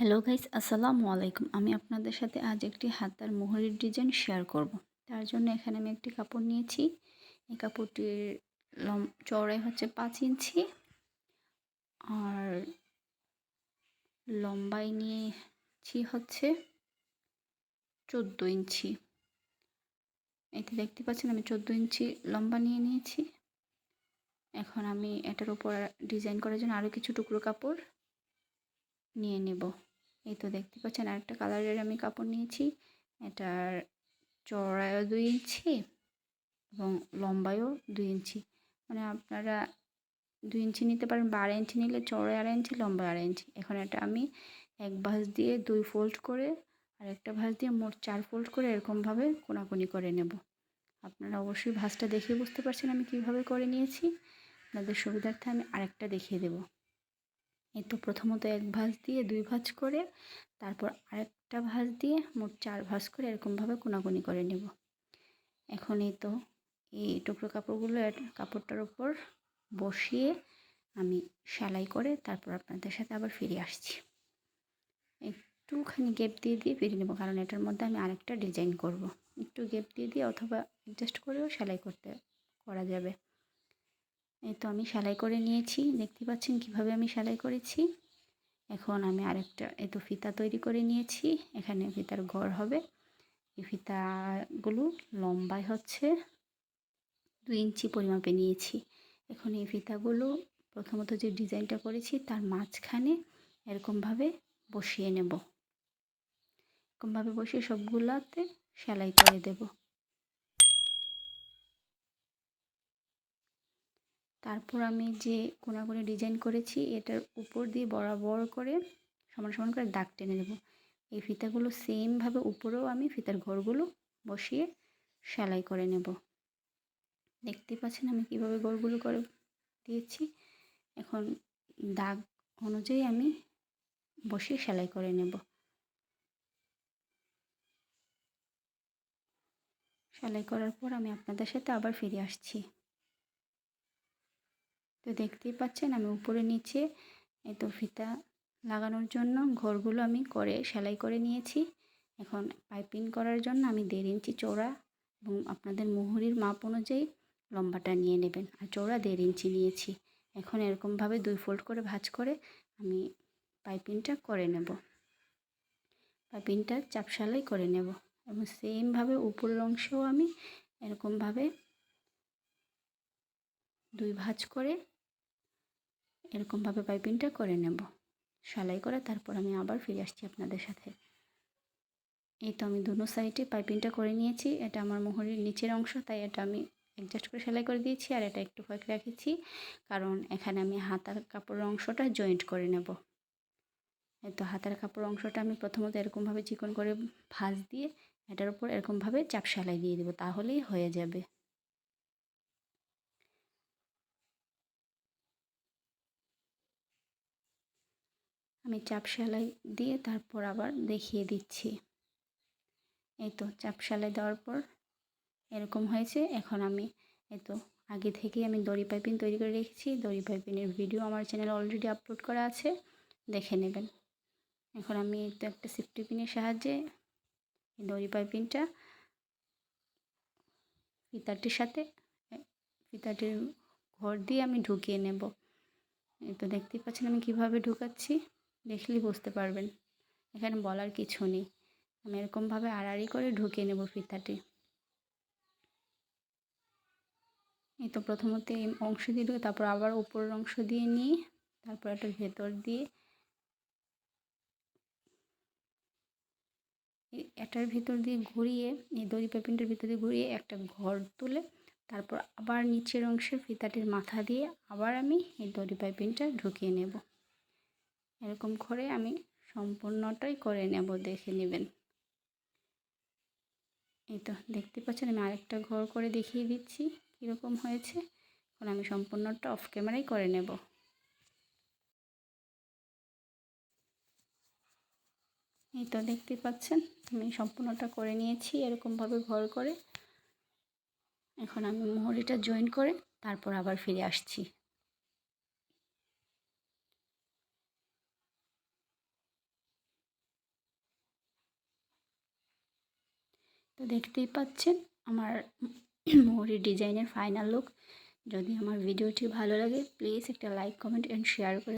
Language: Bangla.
হ্যালো গাইস, আসসালামু আলাইকুম। আমি আপনাদের সাথে আজ একটি হাতার মোহরের ডিজাইন শেয়ার করব। তার জন্য এখানে আমি একটি কাপড় নিয়েছি। এই কাপড়টির লম চওড়াই হচ্ছে পাঁচ ইঞ্চি আর লম্বাই নিয়েছি হচ্ছে চোদ্দ ইঞ্চি। এতে দেখতে পাচ্ছেন, আমি চোদ্দ ইঞ্চি লম্বা নিয়ে নিয়েছি। এখন আমি এটার উপর ডিজাইন করার জন্য আরও কিছু টুকরো কাপড় নিয়ে নেব। এই তো দেখতে পাচ্ছেন আরেকটা কালারের আমি কাপড় নিয়েছি। এটার চড়ায়ও দুই ইঞ্চি এবং লম্বায়ও দুই ইঞ্চি। মানে আপনারা দুই ইঞ্চি নিতে পারেন বা আড়াই ইঞ্চি নিলে চড়াই আড়াই ইঞ্চি, লম্বায় আড়াই ইঞ্চি। এখন এটা আমি এক ভাঁজ দিয়ে দুই ফোল্ড করে আর একটা ভাঁজ দিয়ে মোট চার ফোল্ড করে এরকমভাবে কোনাকুনি করে নেব। আপনারা অবশ্যই ভাঁজটা দেখে বুঝতে পারছেন আমি কীভাবে করে নিয়েছি। আপনাদের সুবিধার্থে আমি আরেকটা দেখিয়ে দেবো। তো প্রথমত এক ভাঁজ দিয়ে দুই ভাঁজ করে, তারপর আরেকটা ভাঁজ দিয়ে মোট চার ভাঁজ করে এরকমভাবে কোনাকুনি করে নেব। এখন এই তো এই টুকরো কাপড়গুলো কাপড়টার উপর বসিয়ে আমি সেলাই করে তারপর আপনাদের সাথে আবার ফিরে আসছি। একটুখানি গেপ দিয়ে দিয়ে ফিরে নেব, কারণ এটার মধ্যে আমি আরেকটা ডিজাইন করব। একটু গেপ দিয়ে দিয়ে অথবা অ্যাডজাস্ট করেও সেলাই করতে করা যাবে। এই তো আমি সেলাই করে নিয়েছি। দেখতে পাচ্ছেন কীভাবে আমি সেলাই করেছি। এখন আমি আরেকটা, এই তো ফিতা তৈরি করে নিয়েছি। এখানে ফিতার ঘর হবে। এই ফিতাগুলো লম্বায় হচ্ছে দুই ইঞ্চি পরিমাপে নিয়েছি। এখন এই ফিতাগুলো প্রথমত যে ডিজাইনটা করেছি তার মাঝখানে এরকমভাবে বসিয়ে নেব। এরকমভাবে বসিয়ে সবগুলাতে সেলাই করে দেব। তারপর আমি যে কোনাগুনি ডিজাইন করেছি, এটার উপর দিয়ে বরাবর করে সমান সমান করে দাগ টেনে দেবো এই ফিতাগুলো সেমভাবে উপরেও আমি ফিতার ঘরগুলো বসিয়ে সেলাই করে নেব। দেখতে পাচ্ছেন আমি কীভাবে ঘরগুলো করে দিয়েছি? এখন দাগ অনুযায়ী আমি বসিয়ে সেলাই করে নেব। সেলাই করার পর আমি আপনাদের সাথে আবার ফিরে আসছি। তো দেখতেই পাচ্ছেন আমি উপরে নিচে তো ফিতা লাগানোর জন্য ঘরগুলো আমি করে, সেলাই করে নিয়েছি। এখন পাইপিং করার জন্য আমি দেড় ইঞ্চি চৌড়া এবং আপনাদের মুহুরির মাপ অনুযায়ী লম্বাটা নিয়ে নেবেন। আর চৌড়া দেড় ইঞ্চি নিয়েছি। এখন এরকমভাবে দুই ফোল্ড করে ভাজ করে আমি পাইপিংটা করে নেব। পাইপিংটা চাপ সেলাই করে নেব এবং সেমভাবে উপরের অংশেও আমি এরকমভাবে দুই ভাজ করে এরকমভাবে পাইপিংটা করে নেব। সেলাই করে তারপর আমি আবার ফিরে আসছি আপনাদের সাথে। এই তো আমি দুনো সাইডে পাইপিংটা করে নিয়েছি। এটা আমার মোহরের নিচের অংশ, তাই এটা আমি অ্যাডজাস্ট করে সেলাই করে দিয়েছি আর এটা একটু ফাঁক রেখেছি। কারণ এখানে আমি হাতার কাপড়ের অংশটা জয়েন্ট করে নেব। এই তো হাতার কাপড় অংশটা আমি প্রথমত এরকমভাবে চিকন করে ভাঁজ দিয়ে এটার উপর এরকমভাবে চাপ সেলাই দিয়ে দেবো, তাহলেই হয়ে যাবে। আমি চাপ সেলাই দিয়ে তারপর আবার দেখিয়ে দিচ্ছি। এই তো চাপ সেলাই দেওয়ার পর এরকম হয়েছে। এখন আমি এই তো আগে থেকেই আমি দড়ি পাইপিং তৈরি করে রেখেছি। দড়ি পাইপিনের ভিডিও আমার চ্যানেলে অলরেডি আপলোড করা আছে। দেখে নেবেন। এখন আমি তো একটা সিফটি পিনের সাহায্যে দড়ি পাইপিংটা ফিতারটির সাথে ফিতারটির ঘর দিয়ে আমি ঢুকিয়ে নেব। এই তো দেখতেই পাচ্ছেন আমি কীভাবে ঢুকাচ্ছি। দেখলেই বুঝতে পারবেন। এখানে বলার কিছু নেই। আমি এরকমভাবে আড়াআড়ি করে ঢুকিয়ে নেব ফিতাটি। এই তো প্রথমত এই অংশ দিয়ে ঢুকে, তারপর আবার উপরের অংশ দিয়ে নিয়ে, তারপর একটা ভেতর দিয়ে এটার ভিতর দিয়ে ঘুরিয়ে, এই দড়ি পেপিনটার ভিতর দিয়ে ঘুরিয়ে একটা ঘর তুলে, তারপর আবার নিচের অংশে ফিতাটির মাথা দিয়ে আবার আমি এই দড়ি পাইপিনটা ঢুকিয়ে নেব। এরকম করে আমি সম্পূর্ণটাই করে নেব, দেখে নেবেন। এই তো, দেখতে পাচ্ছেন আমি আরেকটা ঘর করে দেখিয়ে দিচ্ছি, কীরকম হয়েছে। এখন আমি সম্পূর্ণটা অফ ক্যামেরাই করে নেব। এই তো, দেখতে পাচ্ছেন, আমি সম্পূর্ণটা করে নিয়েছি এরকমভাবে ঘর করে। এখন আমি মোহরিটা জয়েন করে, তারপর আবার ফিরে আসছি। তো দেখতেই পাচ্ছেন আমার মোহরির ডিজাইনের ফাইনাল লুক যদি আমার ভিডিওটি ভালো লাগে প্লিজ একটা লাইক কমেন্ট অ্যান্ড শেয়ার করে